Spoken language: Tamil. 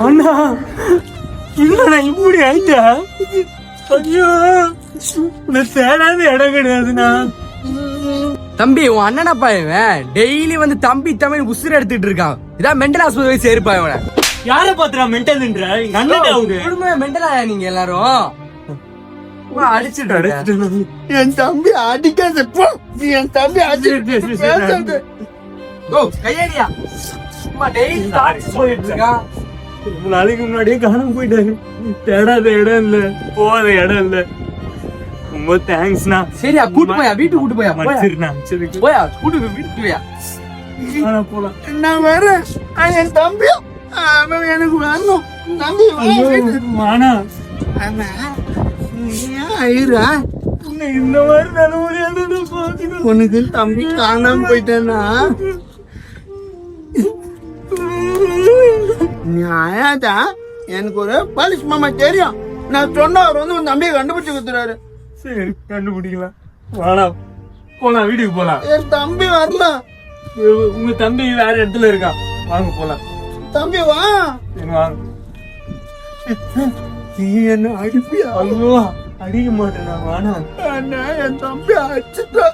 அண்ணா இல்லண்ணா இப்படி ஆயிட்டா ஐயோ தேடாத இடம் கிடையாதுண்ணா தம்பி உன் அண்ணனப்பா இவன் டெய்லி வந்து தம்பி தமிழ் உசுறு எடுத்துட்டு இருக்கான் இதான் மென்டல் ஹாஸ்பிட்டல் சேர்ப்பா இவனை யார பாத்துறா மென்டல்ன்ற எங்க அண்ணன் அவரு. குடும்பமே மென்டலா நீங்க எல்லாரும்? வா, அடிச்சிட்டு இருக்க. என் தம்பி அடிக்காத. போ. என் தம்பி அடிச்சு பேசாத. ஓ, கையடியா. சும்மா டெய்லி ரொம்ப நாளைக்கு முன்னாடியே காணாம போயிட்டாரு. தேடாத இடம் இல்ல. போகாத இடம் இல்ல. ரொம்ப தேங்க்ஸ்ண்ணா சரியா கூட்டு போயா? வீட்டுக்கு கூட்டு போயா? போயா? மன்னிச்சிருண்ணா சரி போயா? கூட்டு போய் வீட்டுக்கு போயா? போலாம். நான் வரேன் என் தம்பி அவன் எனக்கு வரணும் வீட்டுக்கு. மானா ஏன் அழுறா? இந்த மாதிரி பாத்துக்கணும் உனக்கு தம்பி காணாம போயிட்டானா நீ அழாதா எனக்கு ஒரு பாலிஷ் மாமா தெரியும் நான் சொன்ன அவர் வந்து உன் தம்பியை கண்டுபிடிச்சு கொடுத்துறாரு சரி கண்டுபிடிக்கலாம் வாடா போலாம் வீட்டுக்கு போலாம் என் தம்பி வரல உங்க தம்பி வேற இடத்துல இருக்கான் வாங்க போலாம் தம்பி வா நீ என்ன அடிப்பியா? அடிக்க மாட்டேனா வாடா அண்ணா என் தம்பி அடிச்சுட்டா